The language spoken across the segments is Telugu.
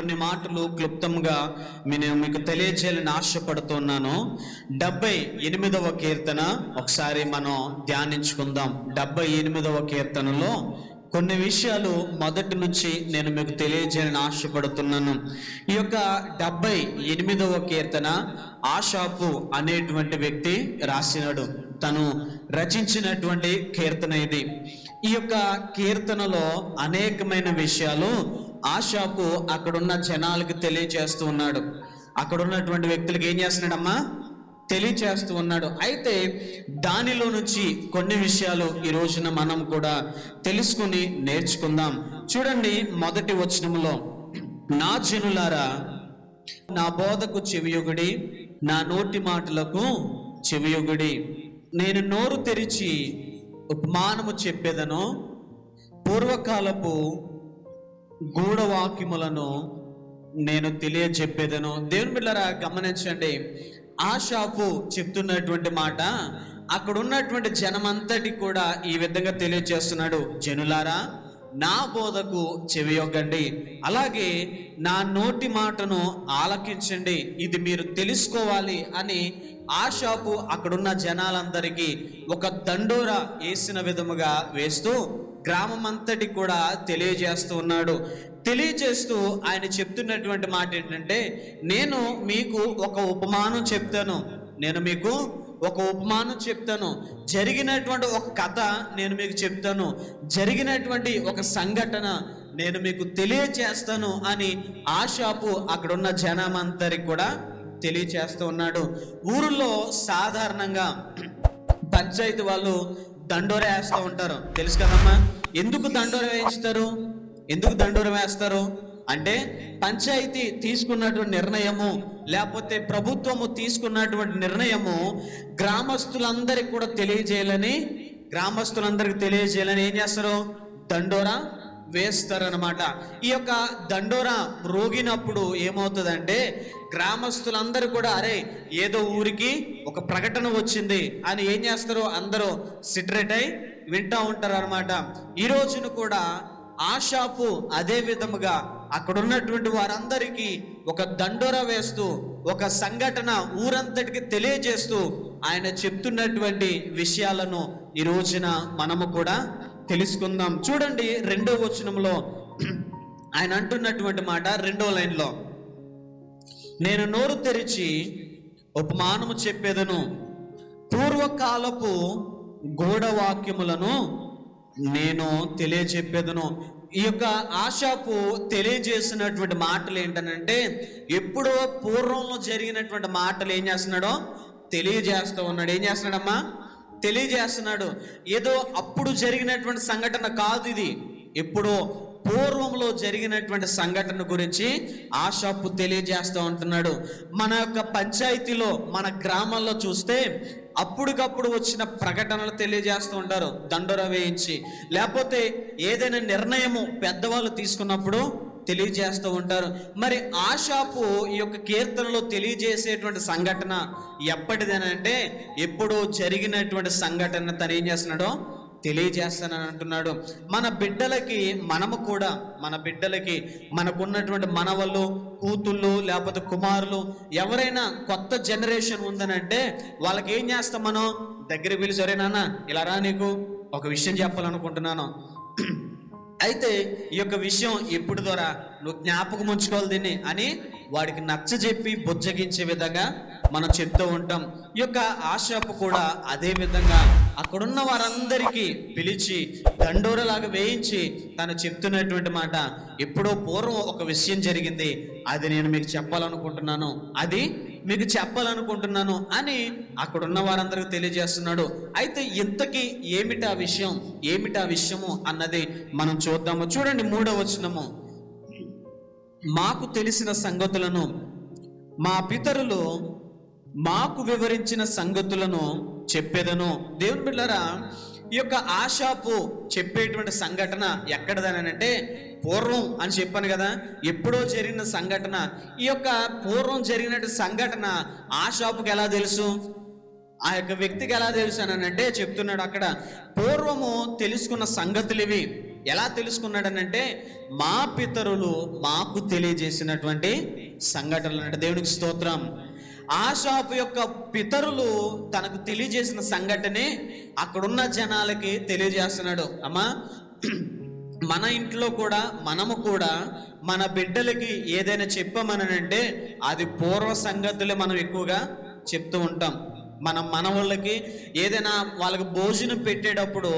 కొన్ని మాటలు క్లుప్తంగా నేను మీకు తెలియజేయాలని ఆశపడుతున్నాను. డెబ్బై ఎనిమిదవ కీర్తన ఒకసారి మనం ధ్యానించుకుందాం. డెబ్బై ఎనిమిదవ కీర్తనలో కొన్ని విషయాలు మొదటి నుంచి నేను మీకు తెలియజేయాలని ఆశపడుతున్నాను. ఈ యొక్క డెబ్బై ఎనిమిదవ కీర్తన ఆషాపు అనేటువంటి వ్యక్తి రాసినాడు. తను రచించినటువంటి కీర్తన ఇది. ఈ యొక్క కీర్తనలో అనేకమైన విషయాలు ఆషాపు అక్కడున్న జనాలకు తెలియజేస్తూ ఉన్నాడు. అక్కడున్నటువంటి వ్యక్తులకు ఏం చేస్తున్నాడమ్మా? తెలియచేస్తూ ఉన్నాడు. అయితే దానిలో నుంచి కొన్ని విషయాలు ఈ రోజున మనం కూడా తెలుసుకుని నేర్చుకుందాం. చూడండి మొదటి వచనములో నా జనులారా నా బోధకు చెవియొగుడి నా నోటి మాటలకు చెవియొగుడి. నేను నోరు తెరిచి ఉపమానము చెప్పేదను పూర్వకాలపు గూఢవాక్యములను నేను తెలియజెప్పేదను. దేవుని బిడ్డరా గమనించండి. ఆషాపు చెప్తున్నటువంటి మాట అక్కడ ఉన్నటువంటి జనమంతటి కూడా ఈ విధంగా తెలియజేస్తున్నాడు. జనులారా నా బోధకు చెవియొగ్గండి అలాగే నా నోటి మాటను ఆలకించండి. ఇది మీరు తెలుసుకోవాలి అని ఆ షాపు అక్కడున్న జనాలందరికీ ఒక దండోర వేసిన విధముగా వేస్తూ గ్రామం అంతటి కూడా తెలియజేస్తూ ఉన్నాడు. తెలియజేస్తూ ఆయన చెప్తున్నటువంటి మాట ఏంటంటే నేను మీకు ఒక ఉపమానం చెప్తాను. నేను మీకు ఒక ఉపమానం చెప్తాను. జరిగినటువంటి ఒక కథ నేను మీకు చెప్తాను. జరిగినటువంటి ఒక సంఘటన నేను మీకు తెలియచేస్తాను అని ఆ షాపు అక్కడున్న జనమంతరికి కూడా తెలియచేస్తూ ఉన్నాడు. ఊరిలో సాధారణంగా పంచాయతీ వాళ్ళు దండోర వేస్తూ ఉంటారు. తెలుసు కదమ్మా? ఎందుకు దండోర వేయిస్తారు? ఎందుకు దండోర వేస్తారు? అంటే పంచాయతీ తీసుకున్నటువంటి నిర్ణయము లేకపోతే ప్రభుత్వము తీసుకున్నటువంటి నిర్ణయము గ్రామస్తులందరికీ కూడా తెలియజేయాలని గ్రామస్తులందరికీ తెలియజేయాలని ఏం చేస్తారు? దండోరా వేస్తారనమాట ఈ యొక్క దండోరా రోగినప్పుడు ఏమవుతుందంటే గ్రామస్తులందరూ కూడా అరే ఏదో ఊరికి ఒక ప్రకటన వచ్చింది అని ఏం చేస్తారు? అందరూ సిటరేట్ అయి వింటూ ఉంటారు అనమాట ఈ రోజున కూడా ఆశాపు అదే విధముగా అక్కడ ఉన్నటువంటి వారందరికీ ఒక దండోర వేస్తూ ఒక సంఘటన ఊరంతటికి తెలియజేస్తూ ఆయన చెప్తున్నటువంటి విషయాలను ఈ రోజున మనము కూడా తెలుసుకుందాం. చూడండి రెండో వచనంలో ఆయన అంటున్నటువంటి మాట రెండో లైన్లో. నేను నోరు తెరిచి ఉపమానము చెప్పేదను పూర్వకాలపు గోడవాక్యములను నేను తెలియచెప్పేదను ఈ యొక్క ఆశకు తెలియజేసినటువంటి మాటలు ఏంటనంటే ఎప్పుడో పూర్వంలో జరిగినటువంటి మాటలు ఏం చేస్తున్నాడో తెలియజేస్తూ ఉన్నాడు. ఏం చేస్తున్నాడమ్మా? తెలియజేస్తున్నాడు. ఏదో అప్పుడు జరిగినటువంటి సంఘటన కాదు ఇది. ఎప్పుడో పూర్వంలో జరిగినటువంటి సంఘటన గురించి ఆశాపు తెలియజేస్తూ ఉంటున్నాడు. మన యొక్క పంచాయతీలో మన గ్రామాల్లో చూస్తే అప్పటికప్పుడు వచ్చిన ప్రకటనలు తెలియజేస్తూ ఉంటారు. దండోర వేయించి. లేకపోతే ఏదైనా నిర్ణయము పెద్దవాళ్ళు తీసుకున్నప్పుడు తెలియజేస్తూ ఉంటారు. మరి ఆశాపు ఈ యొక్క కీర్తనలో తెలియజేసేటువంటి సంఘటన ఎప్పటిదేనంటే ఎప్పుడో జరిగినటువంటి సంఘటన తను ఏం చేస్తున్నాడో తెలియజేస్తానని అంటున్నాడు. మన బిడ్డలకి మనము కూడా మన బిడ్డలకి మనకున్నటువంటి మనవళ్ళు కూతుళ్ళు లేకపోతే కుమారులు ఎవరైనా కొత్త జనరేషన్ ఉందనంటే వాళ్ళకి ఏం చేస్తాం మనం? దగ్గర పిలిచి "ఒరేయ్ నాన్న ఇలా రా నీకు ఒక విషయం చెప్పాలనుకుంటున్నాను. అయితే ఈ యొక్క విషయం ఎప్పుడు ద్వారా నువ్వు జ్ఞాపకం ఉంచుకోవాలి దీన్ని అని వాడికి నచ్చజెప్పి బుజ్జగించే విధంగా మనం చెప్తూ ఉంటాం. ఈ యొక్క ఆశాపు కూడా అదే విధంగా అక్కడున్న వారందరికీ పిలిచి దండోరలాగా వేయించి తను చెప్తున్నటువంటి మాట ఎప్పుడో పూర్వం ఒక విషయం జరిగింది అది నేను మీకు చెప్పాలనుకుంటున్నాను అది మీకు చెప్పాలనుకుంటున్నాను అని అక్కడున్న వారందరికీ తెలియజేస్తున్నాడు. అయితే ఇంతకీ ఏమిటా విషయం ఏమిటా విషయము అన్నది మనం చూద్దాము. చూడండి మూడవ వచనము. మాకు తెలిసిన సంగతులను మా పితరులు మాకు వివరించిన సంగతులను చెప్పేదను. దేవుని బిడ్డరా ఈ యొక్క ఆశాపు చెప్పేటువంటి సంఘటన ఎక్కడదనంటే పూర్వం అని చెప్పాను కదా ఎప్పుడో జరిగిన సంఘటన. ఈ యొక్క పూర్వం జరిగినటువంటి సంఘటన ఆశాపుకి ఎలా తెలుసు? ఆ యొక్క వ్యక్తికి ఎలా తెలుసు అని అంటే చెప్తున్నాడు అక్కడ. పూర్వము తెలుసుకున్న సంగతులు ఇవి. ఎలా తెలుసుకున్నాడనంటే మా పితరులు మాకు తెలియజేసినటువంటి సంఘటనలు అంటే. దేవునికి స్తోత్రం. ఆశాపు యొక్క పితరులు తనకు తెలియజేసిన సంఘటనే అక్కడున్న జనాలకి తెలియజేస్తున్నాడు. అమ్మా మన ఇంట్లో కూడా మనము కూడా మన బిడ్డలకి ఏదైనా చెప్పామనంటే అది పూర్వ సంగతులే మనం ఎక్కువగా చెప్తూ ఉంటాం. మనం మనవాళ్ళకి ఏదైనా వాళ్ళకి భోజనం పెట్టేటప్పుడు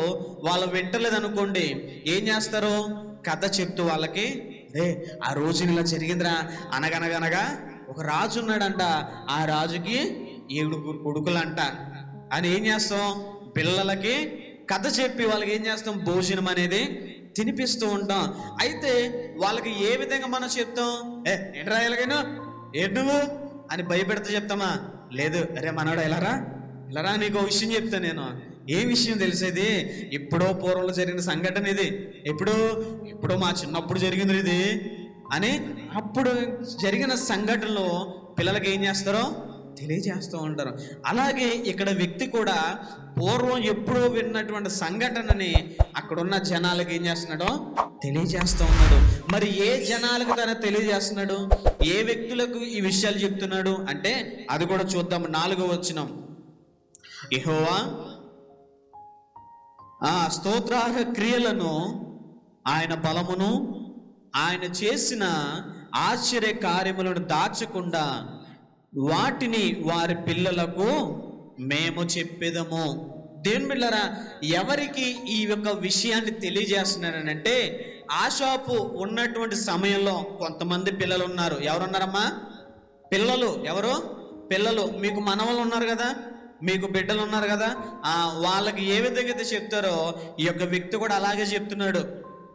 వాళ్ళు వింటలేదనుకోండి ఏం చేస్తారు? కథ చెప్తూ వాళ్ళకి రే ఆ రోజు ఇలా జరిగిందిరా అనగనగనగా ఒక రాజు ఉన్నాడంట ఆ రాజుకి ఏడుగురు కొడుకులంట. అని ఏం చేస్తాం? పిల్లలకి కథ చెప్పి వాళ్ళకి ఏం చేస్తాం? భోజనం అనేది తినిపిస్తూ ఉంటాం. అయితే వాళ్ళకి ఏ విధంగా మనం చెప్తాం? ఏ ఏంట్రా ఎలాగైనా నువ్వు? అని భయపెడితే చెప్తామా? లేదు. అరే మనోడు ఎలారా ఎలారా నీకు ఒక విషయం చెప్తా నేను. ఏ విషయం తెలిసేది ఎప్పుడో పూర్వంలో జరిగిన సంఘటన ఇది. ఎప్పుడు ఎప్పుడో మా చిన్నప్పుడు జరిగింది ఇది. అని అప్పుడు జరిగిన సంఘటనలో పిల్లలకి ఏం చేస్తారో? తెలియజేస్తూ ఉంటారు. అలాగే ఇక్కడ వ్యక్తి కూడా పూర్వం ఎప్పుడో విన్నటువంటి సంఘటనని అక్కడున్న జనాలకు ఏం చేస్తున్నాడో తెలియజేస్తూ ఉన్నాడు. మరి ఏ జనాలకు తన తెలియజేస్తున్నాడు? ఏ వ్యక్తులకు ఈ విషయాలు చెప్తున్నాడు? అంటే అది కూడా చూద్దాం. నాలుగో వచ్చినం యహోవా ఆ స్తోత్రార్హ క్రియలను ఆయన బలమును ఆయన చేసిన ఆశ్చర్య కార్యములను దాచకుండా వాటిని వారి పిల్లలకు మేము చెప్పేదము. దేవుని బిళ్ళరా ఎవరికి ఈ యొక్క విషయాన్ని తెలియజేస్తున్నారనంటే షాపు ఉన్నటువంటి సమయంలో కొంతమంది పిల్లలు ఉన్నారు. ఎవరున్నారమ్మా? పిల్లలు. ఎవరు? పిల్లలు. మీకు మనవలు ఉన్నారు కదా? మీకు బిడ్డలు ఉన్నారు కదా? వాళ్ళకి ఏ విధంగా అయితే చెప్తారో ఈ యొక్క వ్యక్తి కూడా అలాగే చెప్తున్నాడు.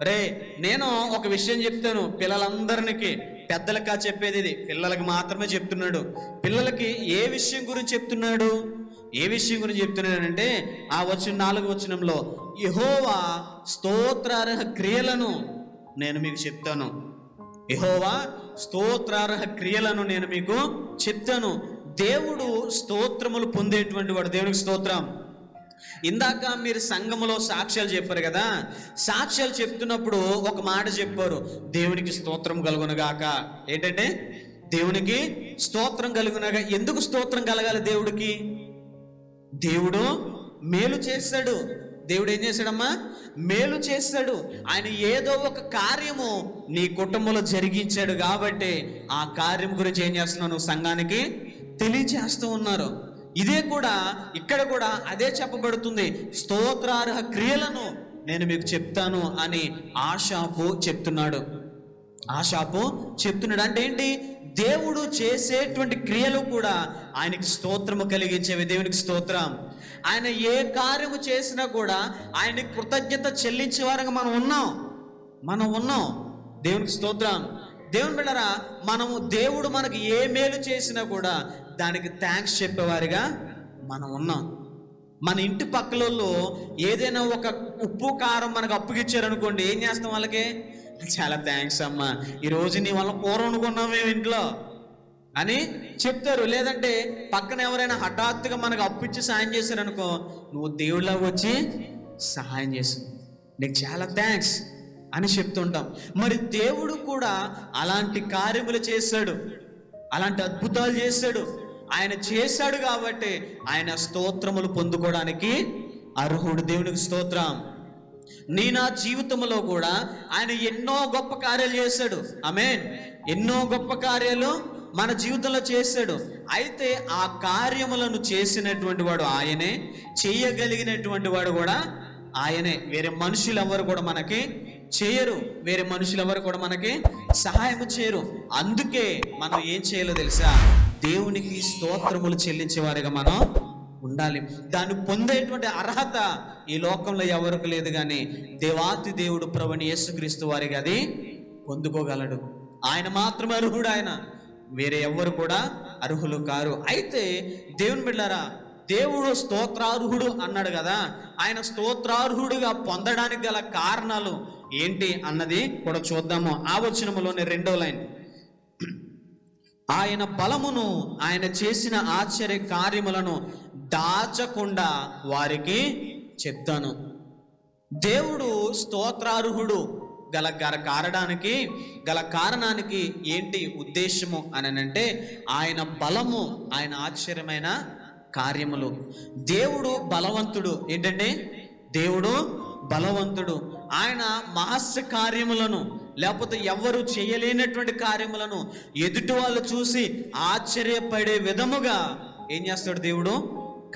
రే నేను ఒక విషయం చెప్తాను పిల్లలందరికీ. పెద్దలకా చెప్పేది ఇది. పిల్లలకి మాత్రమే చెప్తున్నాడు. పిల్లలకి ఏ విషయం గురించి చెప్తున్నాడు? ఏ విషయం గురించి చెప్తున్నాడంటే ఆ వచ్చిన నాలుగు వచనంలో యహోవా స్తోత్రార్హ క్రియలను నేను మీకు చెప్తాను. యహోవా స్తోత్రార్హ క్రియలను నేను మీకు చెప్తాను. దేవుడు స్తోత్రములు పొందేటువంటి వాడు. దేవునికి స్తోత్రం. ఇందాక మీరు సంఘములో సాక్ష్యాలు చెప్పారు కదా సాక్ష్యాలు చెప్తున్నప్పుడు ఒక మాట చెప్పారు దేవునికి స్తోత్రం కలుగునగాక. ఏంటంటే దేవునికి స్తోత్రం కలుగునగా. ఎందుకు స్తోత్రం కలగాలి దేవుడికి? దేవుడు మేలు చేస్తాడు. దేవుడు ఏం చేశాడమ్మా మేలు చేస్తాడు. ఆయన ఏదో ఒక కార్యము నీ కుటుంబంలో జరిగించాడు కాబట్టి ఆ కార్యం గురించి ఏం చేస్తున్నావు? నువ్వు సంఘానికి తెలియజేస్తూ ఉన్నారు. ఇదే కూడా ఇక్కడ కూడా అదే చెప్పబడుతుంది. స్తోత్రార్హ క్రియలను నేను మీకు చెప్తాను అని ఆశాపు చెప్తున్నాడు. ఆశాపు చెప్తున్నాడు. అంటే ఏంటి? దేవుడు చేసేటువంటి క్రియలు కూడా ఆయనకి స్తోత్రము కలిగించేవి. దేవునికి స్తోత్రం. ఆయన ఏ కార్యము చేసినా కూడా ఆయనకి కృతజ్ఞత చెల్లించే వారంగా మనం ఉన్నాం. మనం ఉన్నాం. దేవునికి స్తోత్రం. దేవుని బిడ్డరా మనము దేవుడు మనకు ఏ మేలు చేసినా కూడా దానికి థ్యాంక్స్ చెప్పేవారిగా మనం ఉన్నాం. మన ఇంటి పక్కలలో ఏదైనా ఒక ఉప్పు కారం మనకు అప్పుకిచ్చారనుకోండి ఏం చేస్తాం వాళ్ళకి? చాలా థ్యాంక్స్ అమ్మా. ఈరోజు నీ వల్ల కూర వండుకున్నాం మేము ఇంట్లో. అని చెప్తారు. లేదంటే పక్కన ఎవరైనా హఠాత్తుగా మనకు అప్పిచ్చి సాయం చేశారనుకో నువ్వు దేవుళ్ళ వచ్చి సహాయం చేసి నీకు చాలా థ్యాంక్స్ అని చెప్తుంటాం. మరి దేవుడు కూడా అలాంటి కార్యములు చేశాడు అలాంటి అద్భుతాలు చేశాడు ఆయన చేశాడు కాబట్టి ఆయన స్తోత్రములు పొందుకోవడానికి అర్హుడు. దేవునికి స్తోత్రం. నీ నా జీవితంలో కూడా ఆయన ఎన్నో గొప్ప కార్యాలు చేశాడు. అమేన్ ఎన్నో గొప్ప కార్యాలు మన జీవితంలో చేశాడు. అయితే ఆ కార్యములను చేసినటువంటి వాడు ఆయనే. చేయగలిగినటువంటి వాడు కూడా ఆయనే. వేరే మనుషులు ఎవరు కూడా మనకి చేయరు. వేరే మనుషులు ఎవరు కూడా మనకి సహాయం చేయరు. అందుకే మనం ఏం చేయాలో తెలుసా? దేవునికి స్తోత్రములు చెల్లించేవారిగా మనం ఉండాలి. దాన్ని పొందేటువంటి అర్హత ఈ లోకంలో ఎవరికి లేదు కానీ దేవాతి దేవుడు ప్రభుని యేసుక్రీస్తు వారికి అది పొందుకోగలడు. ఆయన మాత్రమే అర్హుడు ఆయన. వేరే ఎవ్వరు కూడా అర్హులు కారు. అయితే దేవుని బిడ్డారా దేవుడు స్తోత్రార్హుడు అన్నాడు కదా. ఆయన స్తోత్రార్హుడుగా పొందడానికి గల కారణాలు ఏంటి అన్నది కూడా చూద్దాము. ఆ వచనములోని రెండో లైన్. ఆయన బలమును ఆయన చేసిన ఆశ్చర్య కార్యములను దాచకుండా వారికి చెప్తాను. దేవుడు స్తోత్రార్హుడు. గల గల కారణానికి గల కారణానికి ఏంటి ఉద్దేశము అనంటే ఆయన బలము ఆయన ఆశ్చర్యమైన కార్యములు. దేవుడు బలవంతుడు. ఏంటంటే దేవుడు బలవంతుడు. ఆయన మహస్య కార్యములను లేకపోతే ఎవరు చేయలేనటువంటి కార్యములను ఎదుటి వాళ్ళు చూసి ఆశ్చర్యపడే విధముగా ఏం చేస్తాడు దేవుడు?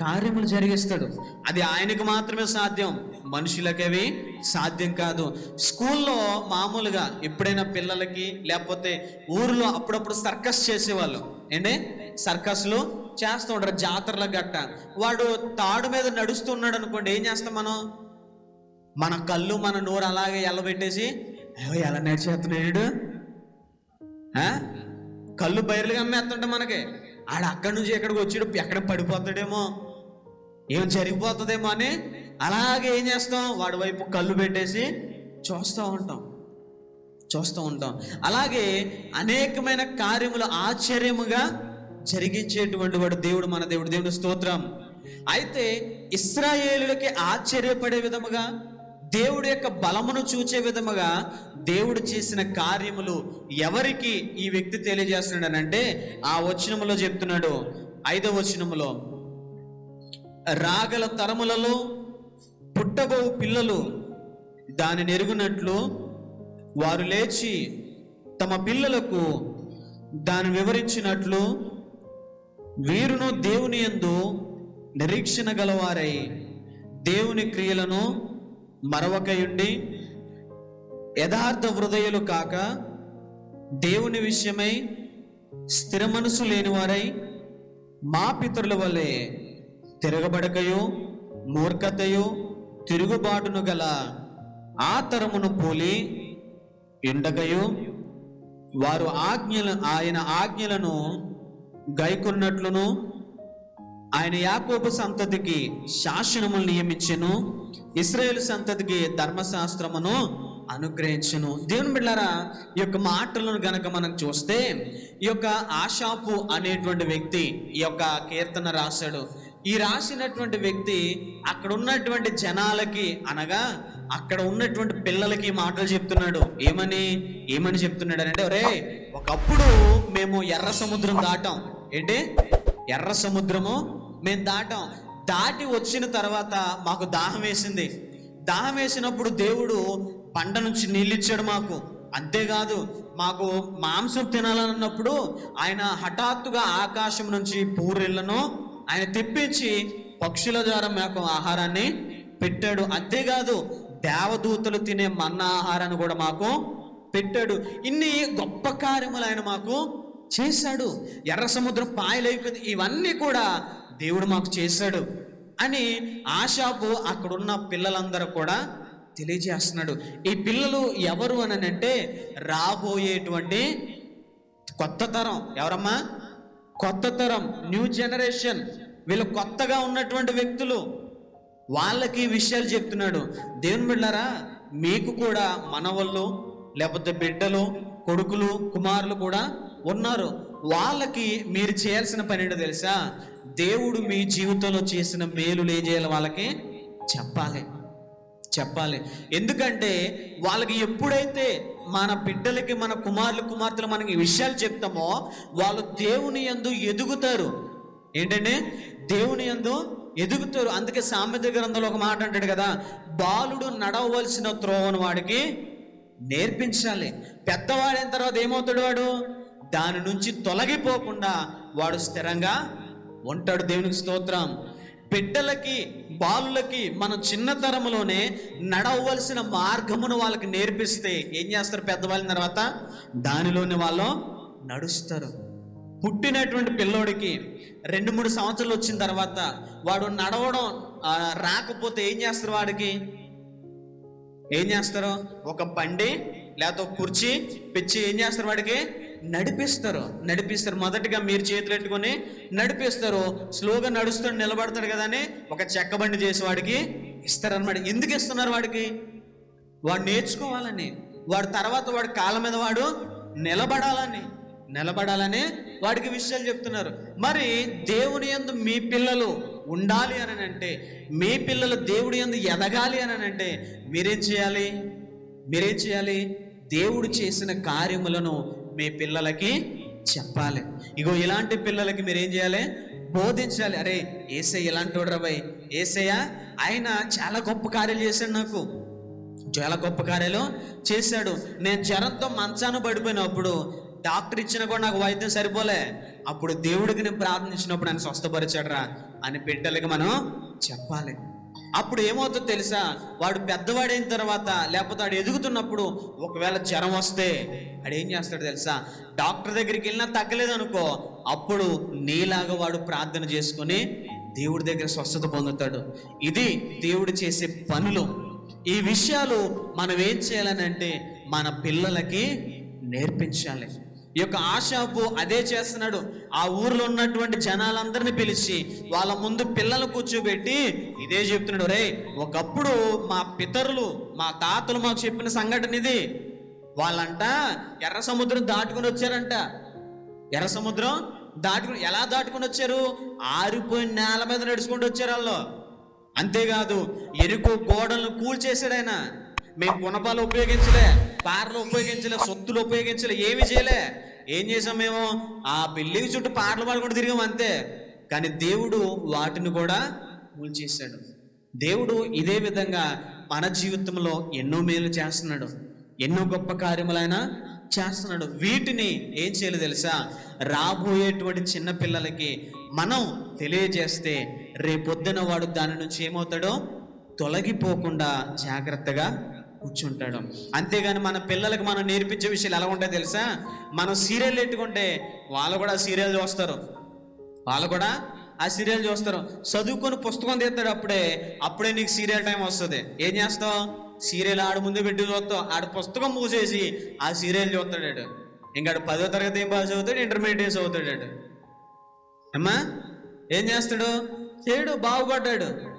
కార్యములు జరిగిస్తాడు. అది ఆయనకు మాత్రమే సాధ్యం. మనుషులకవి సాధ్యం కాదు. స్కూల్లో మామూలుగా ఎప్పుడైనా పిల్లలకి లేకపోతే ఊరిలో అప్పుడప్పుడు సర్కస్ చేసేవాళ్ళు. ఏంటి? సర్కస్లు చేస్తూ ఉంటారు. జాతరల గట్ట. వాడు తాడు మీద నడుస్తున్నాడు అనుకోండి ఏం చేస్తాం మనం? మన కళ్ళు మన నోరు అలాగే ఎల్లబెట్టేసి ఎలా నడిచేస్తున్నాడు కళ్ళు బయర్లుగా అమ్మేస్తుంటే మనకి. ఆడ అక్కడి నుంచి ఎక్కడికి వచ్చాడు ఎక్కడ పడిపోతాడేమో. ఏం జరిగిపోతుందేమో అని అలాగే ఏం చేస్తాం? వాడి వైపు కళ్ళు పెట్టేసి చూస్తూ ఉంటాం. చూస్తూ ఉంటాం. అలాగే అనేకమైన కార్యములు ఆశ్చర్యముగా జరిగించేటువంటి వాడు దేవుడు మన దేవుడు దేవుడు స్తోత్రం. అయితే ఇస్రాయేలులకి ఆశ్చర్యపడే విధముగా దేవుడి యొక్క బలమును చూచే విధముగా దేవుడు చేసిన కార్యములు ఎవరికి ఈ వ్యక్తి తెలియజేస్తున్నాడనంటే ఆ వచనములో చెప్తున్నాడు. ఐదవ వచనములో రాగల తరములలో పుట్టబో పిల్లలు దాని నెరుగునట్లు వారు లేచి తమ పిల్లలకు దాన్ని వివరించినట్లు వీరును దేవుని యందు నిరీక్షణ గలవారై దేవుని క్రియలను మరవకయుండి యథార్థ హృదయులు కాక దేవుని విషయమై స్థిర మనసు లేనివారై మా పితరుల వలె తిరగబడకయో మూర్ఖతయో తిరుగుబాటును గల ఆ తరమును పోలి ఎండకయో వారు ఆజ్ఞల ఆయన ఆజ్ఞలను గైకున్నట్లును ఆయన యాకోబు సంతతికి శాసనములు నియమించను ఇస్రాయేల్ సంతతికి ధర్మశాస్త్రమును అనుగ్రహించును. దేవుని బిడ్డారా ఈ యొక్క మాటలను గనక మనం చూస్తే ఈ యొక్క ఆషాపు అనేటువంటి వ్యక్తి ఈ యొక్క కీర్తన రాశాడు. ఈ రాసినటువంటి వ్యక్తి అక్కడ ఉన్నటువంటి జనాలకి అనగా అక్కడ ఉన్నటువంటి పిల్లలకి మాటలు చెప్తున్నాడు. ఏమని? ఏమని చెప్తున్నాడు అంటే ఒరే ఒకప్పుడు మేము ఎర్ర సముద్రం దాటాం. ఏంటి? ఎర్ర సముద్రము మేము దాటాం. దాటి వచ్చిన తర్వాత మాకు దాహం వేసింది. దాహం వేసినప్పుడు దేవుడు పంట నుంచి నీళ్ళు ఇచ్చాడు మాకు. అంతేకాదు మాకు మాంసం తినాలన్నప్పుడు ఆయన హఠాత్తుగా ఆకాశం నుంచి పూరెళ్ళను ఆయన తెప్పించి పక్షుల ద్వారా మాకు ఆహారాన్ని పెట్టాడు. అంతేకాదు దేవదూతలు తినే మన్న ఆహారాన్ని కూడా మాకు పెట్టాడు. ఇన్ని గొప్ప కార్యములు ఆయన మాకు చేశాడు. ఎర్ర సముద్రం పాయలైపోయింది. ఇవన్నీ కూడా దేవుడు మాకు చేశాడు అని ఆశాపు అక్కడున్న పిల్లలందరూ కూడా తెలియజేస్తున్నాడు. ఈ పిల్లలు ఎవరు అని అంటే రాబోయేటువంటి కొత్త తరం. ఎవరమ్మా? కొత్త తరం. New generation. వీళ్ళు కొత్తగా ఉన్నటువంటి వ్యక్తులు. వాళ్ళకి విషయాలు చెప్తున్నాడు. దేవుని బిడ్డారా మీకు కూడా మనవళ్ళు లేకపోతే బిడ్డలు కొడుకులు కుమారులు కూడా ఉన్నారు. వాళ్ళకి మీరు చేయాల్సిన పని ఏంటో తెలుసా? దేవుడు మీ జీవితంలో చేసిన మేలు ఏం చేయాలి వాళ్ళకి చెప్పాలి. చెప్పాలి. ఎందుకంటే వాళ్ళకి ఎప్పుడైతే మన బిడ్డలకి మన కుమారులు కుమార్తెలు మనకి ఈ విషయాలు చెప్తామో వాళ్ళు దేవుని యందు ఎదుగుతారు. ఏంటంటే దేవుని యందు ఎదుగుతారు. అందుకే సామెత గ్రంథంలో ఒక మాట అంటాడు కదా బాలుడు నడవలసిన త్రోవను వాడికి నేర్పించాలి. పెద్దవాడైన తర్వాత ఏమవుతాడు వాడు? దాని నుంచి తొలగిపోకుండా వాడు స్థిరంగా ఉంటాడు దేవునికి స్తోత్రం. బిడ్డలకి బాలులకి మనం చిన్నతరంలోనే నడవలసిన మార్గమును వాళ్ళకి నేర్పిస్తే ఏం చేస్తారు పెద్దవాళ్ళ తర్వాత? దానిలోని వాళ్ళు నడుస్తారు. పుట్టినటువంటి పిల్లోడికి రెండు మూడు సంవత్సరాలు వచ్చిన తర్వాత వాడు నడవడం రాకపోతే ఏం చేస్తారు వాడికి? ఏం చేస్తారు? ఒక బండి లేకపోతే కుర్చీ పిచ్చి ఏం చేస్తారు వాడికి? నడిపిస్తారు. నడిపిస్తారు. మొదటిగా మీరు చేతులు పెట్టుకొని నడిపిస్తారు. స్లోగా నడుస్తాడు నిలబడతాడు కదా అని ఒక చెక్క బండి చేసి వాడికి ఇస్తారనమాట ఎందుకు ఇస్తున్నారు వాడికి? వాడు నేర్చుకోవాలని. వాడు తర్వాత వాడి కాళ్ళ మీద వాడు నిలబడాలని. నిలబడాలని వాడికి విషయాలు చెప్తున్నారు. మరి దేవుని యందు మీ పిల్లలు ఉండాలి అని అంటే మీ పిల్లలు దేవుడి యందు ఎదగాలి అని అంటే మీరేం చేయాలి? మీరేం చేయాలి? దేవుడు చేసిన కార్యములను మీ పిల్లలకి చెప్పాలి. ఇగో ఇలాంటి పిల్లలకి మీరేం చేయాలి? బోధించాలి. అరే ఏసయ్య ఇలాంటి వాడు రాబాయ్ ఏసయ్య ఆయన చాలా గొప్ప కార్యాలు చేశాడు నాకు. చాలా గొప్ప కార్యాలు చేశాడు. నేను జ్వరంతో మంచాన పడిపోయినప్పుడు డాక్టర్ ఇచ్చిన కూడా నాకు వైద్యం సరిపోలే. అప్పుడు దేవుడికి నేను ప్రార్థించినప్పుడు ఆయన స్వస్థపరిచాడరా అని బిడ్డలకి మనం చెప్పాలి. అప్పుడు ఏమవుతుందో తెలుసా? వాడు పెద్దవాడైన తర్వాత లేకపోతే వాడు ఎదుగుతున్నప్పుడు ఒకవేళ జ్వరం వస్తే వాడు ఏం చేస్తాడు తెలుసా? డాక్టర్ దగ్గరికి వెళ్ళినా తగ్గలేదు అనుకో అప్పుడు నీలాగా వాడు ప్రార్థన చేసుకొని దేవుడి దగ్గర స్వస్థత పొందుతాడు. ఇది దేవుడు చేసే పనులు. ఈ విషయాలు మనం ఏం చేయాలని అంటే మన పిల్లలకి నేర్పించాలి. ఈ యొక్క ఆశాపు అదే చేస్తున్నాడు. ఆ ఊర్లో ఉన్నటువంటి జనాలందరినీ పిలిచి వాళ్ళ ముందు పిల్లలు కూర్చోబెట్టి ఇదే చెప్తున్నాడు. రే ఒకప్పుడు మా పితరులు మా తాతలు మాకు చెప్పిన సంఘటన ఇది. వాళ్ళంట ఎర్ర సముద్రం దాటుకుని వచ్చారంట. ఎర్ర సముద్రం దాటుకుని ఎలా దాటుకుని వచ్చారు? ఆరిపోయిన నేల మీద నడుచుకుంటూ వచ్చారు వాళ్ళు. అంతేకాదు ఎరుకు గోడలను కూల్చేశాడు ఆయన. మేము గుణపాలు ఉపయోగించలే పారలు ఉపయోగించలే సొత్తులు ఉపయోగించలే ఏమి చేయలే. ఏం చేసాం మేము? ఆ బిల్డింగ్ చుట్టూ పాటలు పాడుకుంటూ తిరిగాం అంతే. కానీ దేవుడు వాటిని కూడా కూల్చేశాడు దేవుడు ఇదే విధంగా మన జీవితంలో ఎన్నో మేలు చేస్తున్నాడు. ఎన్నో గొప్ప కార్యములైన చేస్తున్నాడు. వీటిని ఏం చేయాలి తెలుసా? రాబోయేటువంటి చిన్న పిల్లలకి మనం తెలియజేస్తే రేపొద్దున వాడు దాని నుంచి ఏమవుతాడో? తొలగిపోకుండా జాగ్రత్తగా కూర్చుంటాడు. అంతేగాని మన పిల్లలకు మనం నేర్పించే విషయాలు ఎలా ఉంటాయో తెలుసా? మనం సీరియల్ పెట్టుకుంటే వాళ్ళు కూడా సీరియల్ చూస్తారు. వాళ్ళు కూడా ఆ సీరియల్ చూస్తారు. చదువుకొని పుస్తకం తీస్తాడు అప్పుడే అప్పుడే నీకు సీరియల్ టైం వస్తుంది. ఏం చేస్తావు? సీరియల్ ఆడు ముందు పెట్టి చూస్తావు. ఆడు పుస్తకం మూసేసి ఆ సీరియల్ చూస్తాడు ఇంకా పదో తరగతి ఏం పాస్ అవుతాడు? ఇంటర్మీడియట్ అవుతాడు అమ్మా ఏం చేస్తాడు? చేయడు బాగుపడ్డాడు.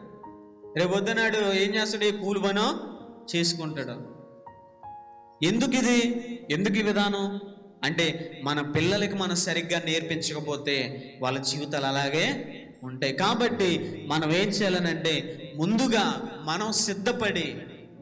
రేపు వద్దనాడు ఏం చేస్తాడు? ఈ కూలి పనో చేసుకుంటాడు. ఎందుకు ఇది? ఎందుకు ఈ విధానం? అంటే మన పిల్లలకి మనం సరిగ్గా నేర్పించకపోతే వాళ్ళ జీవితాలు అలాగే ఉంటాయి. కాబట్టి మనం ఏం చేయాలనంటే ముందుగా మనం సిద్ధపడి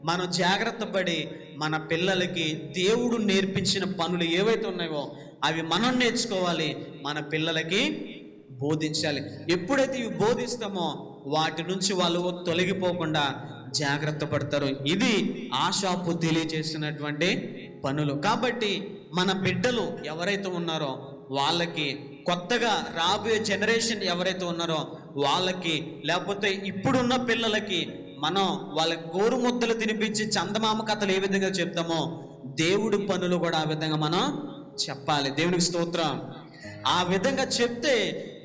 మనం జాగ్రత్త పడి మన పిల్లలకి దేవుడు నేర్పించిన పనులు ఏవైతే ఉన్నాయో అవి మనం నేర్చుకోవాలి మన పిల్లలకి బోధించాలి. ఎప్పుడైతే ఇవి బోధిస్తామో వాటి నుంచి వాళ్ళు తొలగిపోకుండా జాగ్రత్త పడతారు. ఇది ఆశాపు తెలియజేసినటువంటి పనులు. కాబట్టి మన బిడ్డలు ఎవరైతే ఉన్నారో వాళ్ళకి కొత్తగా రాబోయే జనరేషన్ ఎవరైతే ఉన్నారో వాళ్ళకి లేకపోతే ఇప్పుడున్న పిల్లలకి మనం వాళ్ళకి గోరుముద్దలు తినిపించి చందమామ కథలు ఏ విధంగా చెప్తామో దేవుడి పనులు కూడా ఆ విధంగా మనం చెప్పాలి. దేవునికి స్తోత్రం. ఆ విధంగా చెప్తే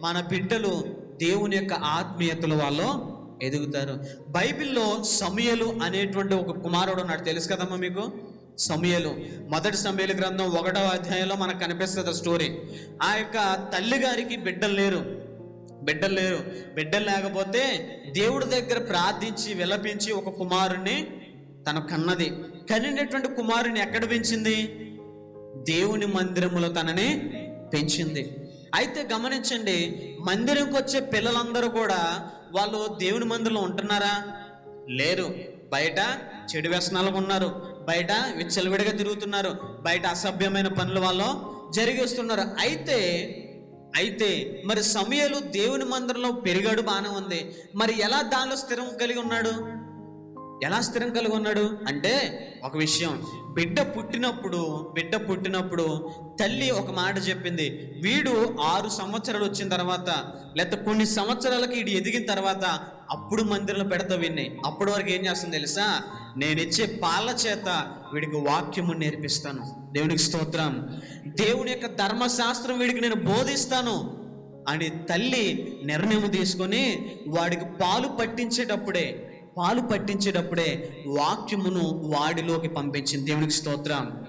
మన బిడ్డలు దేవుని యొక్క ఆత్మీయతలు వాళ్ళు ఎదుగుతారు. బైబిల్లో సమయలు అనేటువంటి ఒక కుమారుడు ఉన్నాడు. తెలుసు కదమ్మా మీకు? సమయలు. మొదటి సమయలు గ్రంథం ఒకటవ అధ్యాయంలో మనకు కనిపిస్తుంది స్టోరీ ఆ యొక్క తల్లి గారికి బిడ్డలు లేరు. బిడ్డలు లేరు. బిడ్డలు లేకపోతే దేవుడి దగ్గర ప్రార్థించి విలపించి ఒక కుమారుణ్ణి తన కన్నది. కనినటువంటి కుమారుని ఎక్కడ పెంచింది? దేవుని మందిరములో తనని పెంచింది. అయితే గమనించండి మందిరంకి వచ్చే పిల్లలందరూ కూడా వాళ్ళు దేవుని మందిరంలో ఉంటున్నారా? లేరు. బయట చెడు వ్యసనాలకు ఉన్నారు. బయట విచ్చలవిడిగా తిరుగుతున్నారు. బయట అసభ్యమైన పనులు వాళ్ళు జరిగేస్తున్నారు. అయితే అయితే మరి సమయలు దేవుని మందిరంలో పెరిగాడు బాగానే ఉంది. మరి ఎలా దానిలో స్థిరం కలిగి ఉన్నాడు? ఎలా స్థిరం కలిగి ఉన్నాడు అంటే ఒక విషయం. బిడ్డ పుట్టినప్పుడు బిడ్డ పుట్టినప్పుడు తల్లి ఒక మాట చెప్పింది. వీడు ఆరు సంవత్సరాలు వచ్చిన తర్వాత లేకపోతే కొన్ని సంవత్సరాలకి వీడు ఎదిగిన తర్వాత అప్పుడు మందిరంలో పెడతా విన్ని అప్పటి వరకు ఏం చేస్తుంది తెలుసా? నేను ఇచ్చే పాల చేత వీడికి వాక్యము నేర్పిస్తాను. దేవునికి స్తోత్రం. దేవుని యొక్క ధర్మశాస్త్రం వీడికి నేను బోధిస్తాను అని తల్లి నిర్ణయం తీసుకొని వాడికి పాలు పట్టించేటప్పుడే పాలు పట్టించేటప్పుడే వాక్యమును వాడిలోకి పంపించింది. దేవునికి స్తోత్రం.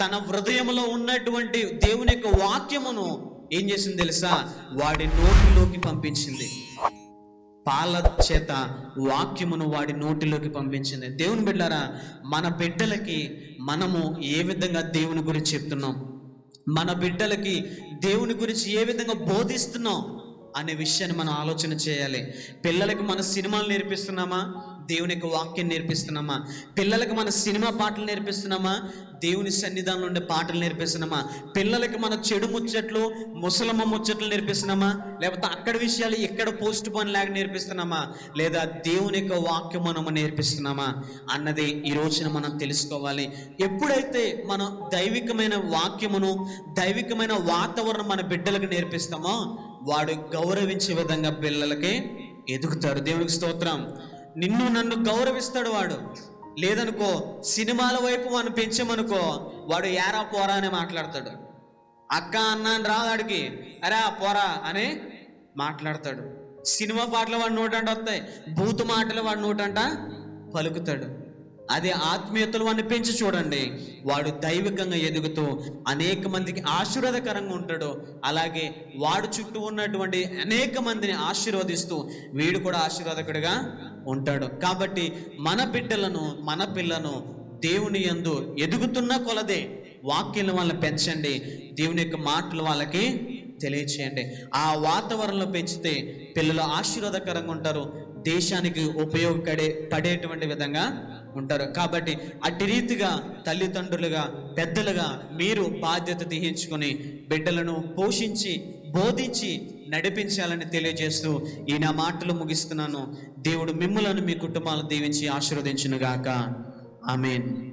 తన హృదయంలో ఉన్నటువంటి దేవుని యొక్క వాక్యమును ఏం చేసింది తెలుసా? వాడి నోటిలోకి పంపించింది. పాల చేత వాక్యమును వాడి నోటిలోకి పంపించింది. దేవుని బిడ్డారా మన బిడ్డలకి మనము ఏ విధంగా దేవుని గురించి చెప్తున్నాం? మన బిడ్డలకి దేవుని గురించి ఏ విధంగా బోధిస్తున్నాం? అనే విషయాన్ని మనం ఆలోచన చేయాలి. పిల్లలకు మన సినిమాలు నేర్పిస్తున్నామా? దేవుని యొక్క వాక్యం నేర్పిస్తున్నామా? పిల్లలకు మన సినిమా పాటలు నేర్పిస్తున్నామా? దేవుని సన్నిధానంలో ఉండే పాటలు నేర్పిస్తున్నామా? పిల్లలకి మన చెడు ముచ్చట్లు ముసలమ్మ ముచ్చట్లు నేర్పిస్తున్నామా? లేకపోతే అక్కడ విషయాలు ఇక్కడ పోస్ట్ పోన్ లాగా నేర్పిస్తున్నామా? లేదా దేవుని యొక్క వాక్యం మనము నేర్పిస్తున్నామా? అన్నది ఈ రోజున మనం తెలుసుకోవాలి. ఎప్పుడైతే మనం దైవికమైన వాక్యమును దైవికమైన వాతావరణం మన బిడ్డలకు నేర్పిస్తామో వాడు గౌరవించే విధంగా పిల్లలకి ఎదుగుతారు దేవునికి స్తోత్రం. నిన్ను నన్ను గౌరవిస్తాడు వాడు. లేదనుకో సినిమాల వైపు మనం పెంచామనుకో వాడు యారా పోరా అని మాట్లాడతాడు. అక్క అన్న అని రాదు వాడికి అరే ఆ పోరా అని మాట్లాడతాడు. సినిమా పాటలు వాడి నోటంట వస్తాయి. భూత మాటలు వాడి నోటంట పలుకుతాడు. అదే ఆత్మీయతలు వాడిని పెంచి చూడండి. వాడు దైవికంగా ఎదుగుతూ అనేక మందికి ఆశీర్వాదకరంగా ఉంటాడు. అలాగే వాడు చుట్టూ ఉన్నటువంటి అనేక మందిని ఆశీర్వదిస్తూ వీడు కూడా ఆశీర్వాదకుడిగా ఉంటాడు. కాబట్టి మన బిడ్డలను మన పిల్లను దేవుని యందు ఎదుగుతున్న కొలదే వాక్యం వాళ్ళని పెంచండి. దేవుని యొక్క మాటలు వాళ్ళకి తెలియచేయండి. ఆ వాతావరణంలో పెంచితే పిల్లలు ఆశీర్వాదకరంగా ఉంటారు. దేశానికి ఉపయోగపడే పడేటువంటి విధంగా ఉంటారు. కాబట్టి అట్టి రీతిగా తల్లిదండ్రులుగా పెద్దలుగా మీరు బాధ్యత తీయించుకొని బిడ్డలను పోషించి బోధించి నడిపించాలని తెలియజేస్తూ ఈ నా మాటలు ముగిస్తున్నాను. దేవుడు మిమ్మలను మీ కుటుంబాలను దీవించి ఆశీర్వదించునుగాక. ఆమెన్.